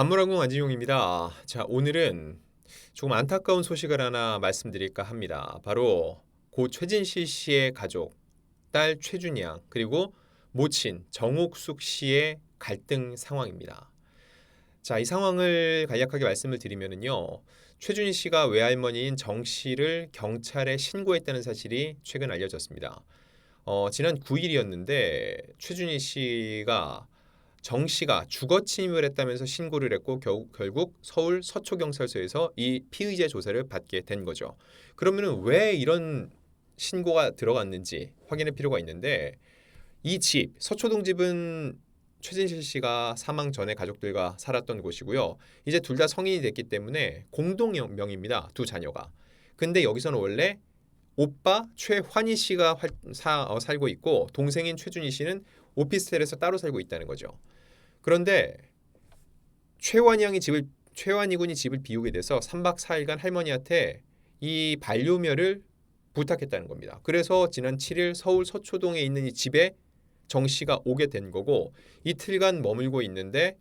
안무라궁 안진용입니다. 자, 오늘은 조금 안타까운 소식을 하나 말씀드릴까 합니다. 바로 고 최진실 씨의 가족, 딸 최준이 양, 그리고 모친 정옥숙 씨의 갈등 상황입니다. 자, 이 상황을 간략하게 말씀을 드리면은요. 최준희 씨가 외할머니인 정 씨를 경찰에 신고했다는 사실이 최근 알려졌습니다. 어, 지난 9일이었는데 최준희 씨가 정 씨가 주거 침입을 했다면서 신고를 했고 겨, 결국 서울 서초경찰서에서 이 피의자 조사를 받게 된 거죠. 그러면은 왜 이런 신고가 들어갔는지 확인할 필요가 있는데 이 집 서초동 집은 최진실 씨가 사망 전에 가족들과 살았던 곳이고요. 이제 둘 다 성인이 됐기 때문에 공동 명입니다. 두 자녀가. 근데 여기서는 원래 오빠 최환희 씨가 활, 사, 어, 살고 있고 동생인 최준희 씨는 오피스텔에서 따로 살고 있다는 거죠. 그런데 최환희 양이 집을 최환희 군이 집을 비우게 돼서 3박 4일간 할머니한테 이 반려묘를 부탁했다는 겁니다. 그래서 지난 7일 서울 서초동에 있는 이 집에 정 씨가 오게 된 거고 이틀간 머물고 있는데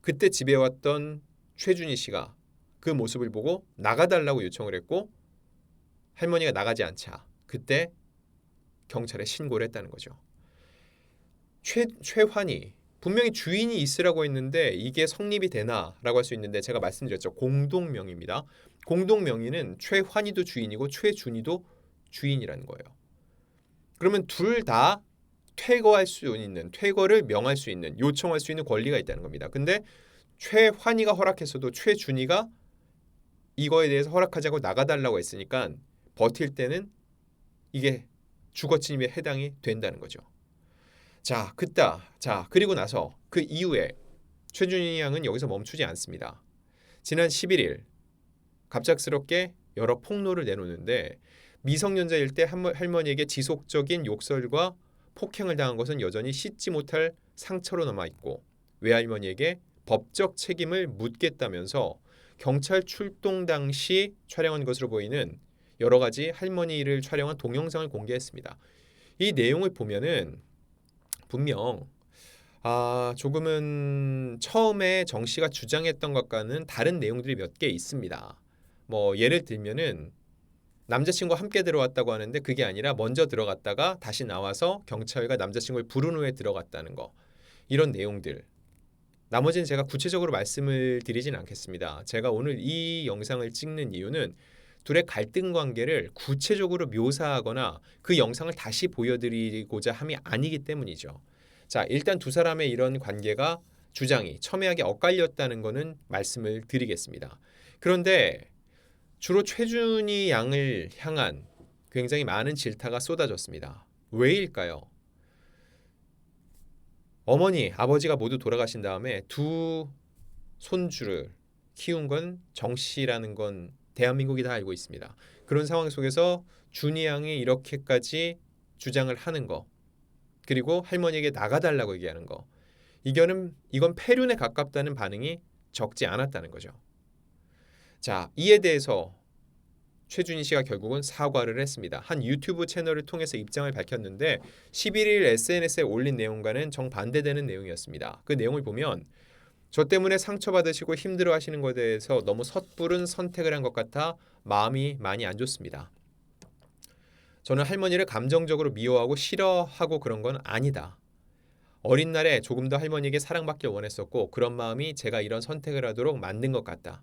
그때 집에 왔던 최준희 씨가 그 모습을 보고 나가달라고 요청을 했고 할머니가 나가지 않자 그때 경찰에 신고를 했다는 거죠. 최 최환이 분명히 주인이 있으라고 했는데 이게 성립이 되나라고 할 수 있는데 제가 말씀드렸죠 공동명의입니다. 공동명의는 최환이도 주인이고 최준이도 주인이라는 거예요. 그러면 둘 다 퇴거할 수 있는 퇴거를 명할 수 있는 요청할 수 있는 권리가 있다는 겁니다. 근데 최환이가 허락했어도 최준이가 이거에 대해서 허락하지 않고 나가달라고 했으니까 버틸 때는 이게 주거 침입에 해당이 된다는 거죠. 자, 그따. 자, 그리고 나서 그 이후에 최준희 양은 여기서 멈추지 않습니다. 지난 11일 갑작스럽게 여러 폭로를 내놓는데 미성년자일 때 할머니에게 지속적인 욕설과 폭행을 당한 것은 여전히 씻지 못할 상처로 남아 있고 외할머니에게 법적 책임을 묻겠다면서 경찰 출동 당시 촬영한 것으로 보이는 여러 가지 할머니를 촬영한 동영상을 공개했습니다. 이 내용을 보면은 분명 아 조금은 처음에 정 씨가 주장했던 것과는 다른 내용들이 몇 개 있습니다. 뭐 예를 들면은 남자친구와 함께 들어왔다고 하는데 그게 아니라 먼저 들어갔다가 다시 나와서 경찰과 남자친구를 부른 후에 들어갔다는 거 이런 내용들 나머지는 제가 구체적으로 말씀을 드리진 않겠습니다. 제가 오늘 이 영상을 찍는 이유는 둘의 갈등 관계를 구체적으로 묘사하거나 그 영상을 다시 보여드리고자 함이 아니기 때문이죠. 자, 일단 두 사람의 이런 관계가 주장이 첨예하게 엇갈렸다는 것은 말씀을 드리겠습니다. 그런데 주로 최준희 양을 향한 굉장히 많은 질타가 쏟아졌습니다. 왜일까요? 어머니, 아버지가 모두 돌아가신 다음에 두 손주를 키운 건 정 씨라는 건 대한민국이 다 알고 있습니다. 그런 상황 속에서 준이 양이 이렇게까지 주장을 하는 거 그리고 할머니에게 나가달라고 얘기하는 거 이거는 이건 폐륜에 가깝다는 반응이 적지 않았다는 거죠. 자 이에 대해서 최준희 씨가 결국은 사과를 했습니다. 한 유튜브 채널을 통해서 입장을 밝혔는데 11일 SNS에 올린 내용과는 정반대되는 내용이었습니다. 그 내용을 보면 저 때문에 상처받으시고 힘들어하시는 것에 대해서 너무 섣부른 선택을 한 것 같아 마음이 많이 안 좋습니다. 저는 할머니를 감정적으로 미워하고 싫어하고 그런 건 아니다. 어린 날에 조금 더 할머니에게 사랑받길 원했었고 그런 마음이 제가 이런 선택을 하도록 만든 것 같다.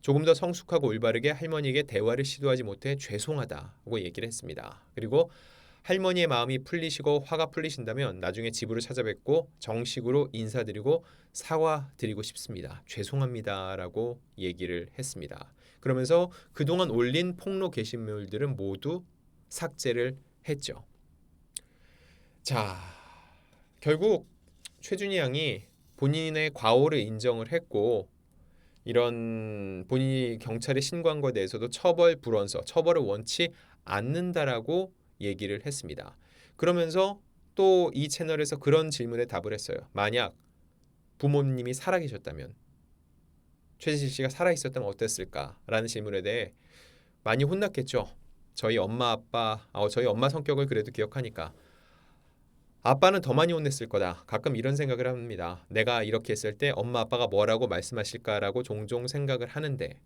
조금 더 성숙하고 올바르게 할머니에게 대화를 시도하지 못해 죄송하다고 얘기를 했습니다. 그리고 할머니의 마음이 풀리시고 화가 풀리신다면 나중에 집으로 찾아뵙고 정식으로 인사드리고 사과드리고 싶습니다. 죄송합니다라고 얘기를 했습니다. 그러면서 그동안 올린 폭로 게시물들은 모두 삭제를 했죠. 자, 결국 최준희 양이 본인의 과오를 인정을 했고 이런 본인이 경찰에 신고한 것에 대해서도 처벌 불원서, 처벌을 원치 않는다라고 얘기를 했습니다. 그러면서 또 이 채널에서 그런 질문에 답을 했어요. 만약 부모님이 살아계셨다면 최진실 씨가 살아있었다면 어땠을까라는 질문에 대해 많이 혼났겠죠. 저희 엄마 아빠, 어, 저희 엄마 성격을 그래도 기억하니까 아빠는 더 많이 혼냈을 거다. 가끔 이런 생각을 합니다. 내가 이렇게 했을 때 엄마 아빠가 뭐라고 말씀하실까라고 종종 생각을 하는데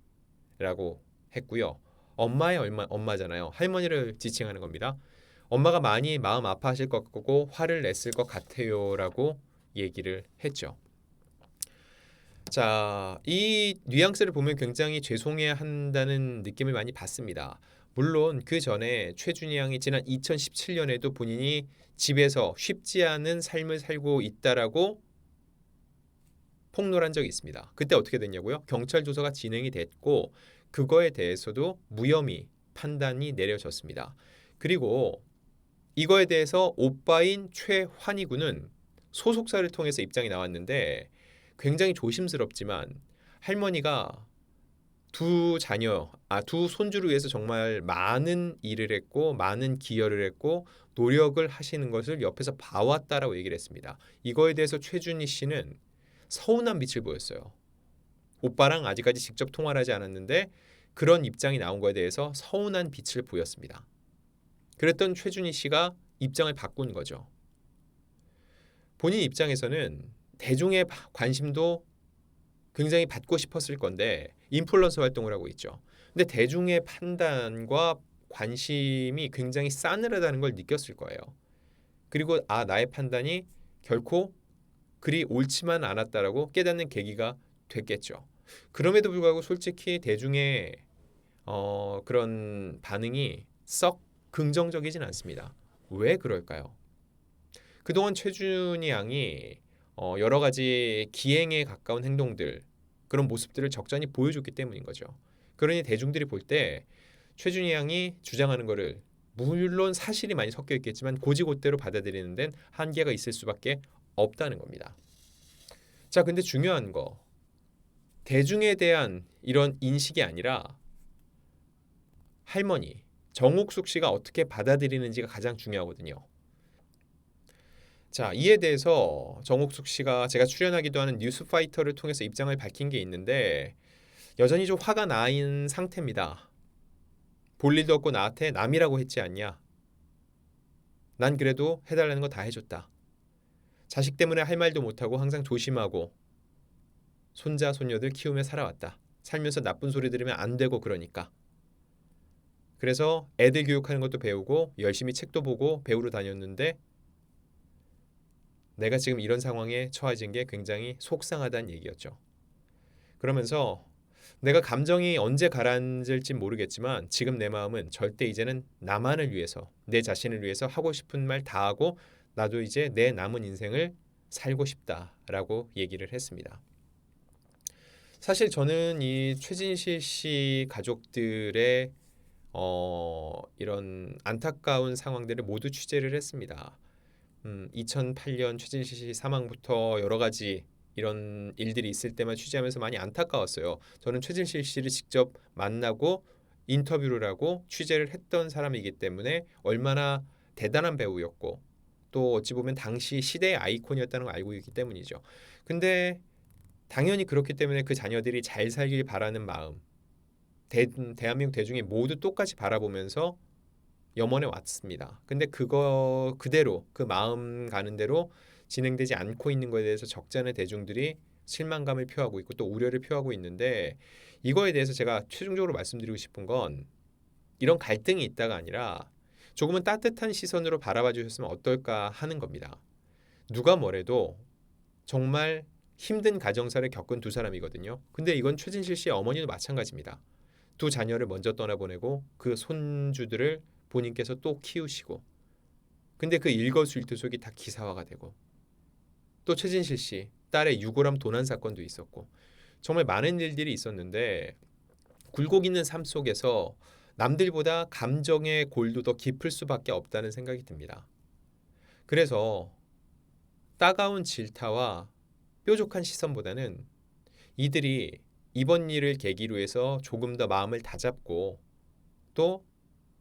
라고 했고요. 엄마의 얼마, 엄마잖아요. 할머니를 지칭하는 겁니다. 엄마가 많이 마음 아파하실 것 같고 화를 냈을 것 같아요라고 얘기를 했죠. 자, 이 뉘앙스를 보면 굉장히 죄송해야 한다는 느낌을 많이 받습니다. 물론 그 전에 최준희 양이 지난 2017년에도 본인이 집에서 쉽지 않은 삶을 살고 있다라고 폭로한 적이 있습니다. 그때 어떻게 됐냐고요? 경찰 조사가 진행이 됐고 그거에 대해서도 무혐의 판단이 내려졌습니다. 그리고 이거에 대해서 오빠인 최환희 군은 소속사를 통해서 입장이 나왔는데 굉장히 조심스럽지만 할머니가 두 자녀, 아, 두 손주를 위해서 정말 많은 일을 했고, 많은 기여를 했고, 노력을 하시는 것을 옆에서 봐왔다라고 얘기를 했습니다. 이거에 대해서 최준희 씨는 서운한 빛을 보였어요. 오빠랑 아직까지 직접 통화를 하지 않았는데, 그런 입장이 나온 거에 대해서 서운한 빛을 보였습니다. 그랬던 최준희 씨가 입장을 바꾼 거죠. 본인 입장에서는 대중의 관심도 굉장히 받고 싶었을 건데 인플루언서 활동을 하고 있죠. 근데 대중의 판단과 관심이 굉장히 싸늘하다는 걸 느꼈을 거예요. 그리고 아 나의 판단이 결코 그리 옳지만 않았다라고 깨닫는 계기가 됐겠죠. 그럼에도 불구하고 솔직히 대중의 어, 그런 반응이 썩 긍정적이진 않습니다. 왜 그럴까요? 그동안 최준희 양이 어, 여러 가지 기행에 가까운 행동들 그런 모습들을 적잖이 보여줬기 때문인 거죠. 그러니 대중들이 볼 때 최준희 양이 주장하는 거를 물론 사실이 많이 섞여 있겠지만 고지고대로 받아들이는 데는 한계가 있을 수밖에 없다는 겁니다. 자, 근데 중요한 거 대중에 대한 이런 인식이 아니라 할머니 정옥숙 씨가 어떻게 받아들이는지가 가장 중요하거든요. 자, 이에 대해서 정옥숙 씨가 제가 출연하기도 하는 뉴스파이터를 통해서 입장을 밝힌 게 있는데 여전히 좀 화가 나인 상태입니다. 볼 일도 없고 나한테 남이라고 했지 않냐? 난 그래도 해달라는 거 다 해줬다. 자식 때문에 할 말도 못하고 항상 조심하고 손자 손녀들 키우며 살아왔다. 살면서 나쁜 소리 들으면 안 되고 그러니까. 그래서 애들 교육하는 것도 배우고 열심히 책도 보고 배우러 다녔는데 내가 지금 이런 상황에 처해진 게 굉장히 속상하다는 얘기였죠. 그러면서 내가 감정이 언제 가라앉을지 모르겠지만 지금 내 마음은 절대 이제는 나만을 위해서 내 자신을 위해서 하고 싶은 말 다 하고 나도 이제 내 남은 인생을 살고 싶다라고 얘기를 했습니다. 사실 저는 이 최진실 씨 가족들의 어, 이런 안타까운 상황들을 모두 취재를 했습니다. 음, 2008년 최진실 씨 사망부터 여러 가지 이런 일들이 있을 때만 취재하면서 많이 안타까웠어요. 저는 최진실 씨를 직접 만나고 인터뷰를 하고 취재를 했던 사람이기 때문에 얼마나 대단한 배우였고 또 어찌 보면 당시 시대의 아이콘이었다는 걸 알고 있기 때문이죠. 근데 당연히 그렇기 때문에 그 자녀들이 잘 살길 바라는 마음 대, 대한민국 대중이 모두 똑같이 바라보면서 염원해 왔습니다. 근데 그거 그대로 그 마음 가는 대로 진행되지 않고 있는 것에 대해서 적잖은 대중들이 실망감을 표하고 있고 또 우려를 표하고 있는데 이거에 대해서 제가 최종적으로 말씀드리고 싶은 건 이런 갈등이 있다가 아니라 조금은 따뜻한 시선으로 바라봐 주셨으면 어떨까 하는 겁니다. 누가 뭐래도 정말 힘든 가정사를 겪은 두 사람이거든요. 근데 이건 최진실 씨의 어머니도 마찬가지입니다. 두 자녀를 먼저 떠나보내고 그 손주들을 본인께서 또 키우시고 근데 그 일거수일투족이 다 기사화가 되고 또 최진실 씨 딸의 유골함 도난 사건도 있었고 정말 많은 일들이 있었는데 굴곡 있는 삶 속에서 남들보다 감정의 골도 더 깊을 수밖에 없다는 생각이 듭니다. 그래서 따가운 질타와 뾰족한 시선보다는 이들이 이번 일을 계기로 해서 조금 더 마음을 다잡고 또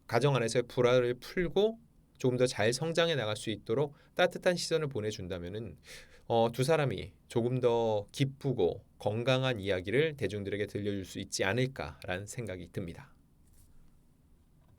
가정 안에서의 불화를 풀고 조금 더 잘 성장해 나갈 수 있도록 따뜻한 시선을 보내준다면은 어, 두 사람이 조금 더 기쁘고 건강한 이야기를 대중들에게 들려줄 수 있지 않을까라는 생각이 듭니다.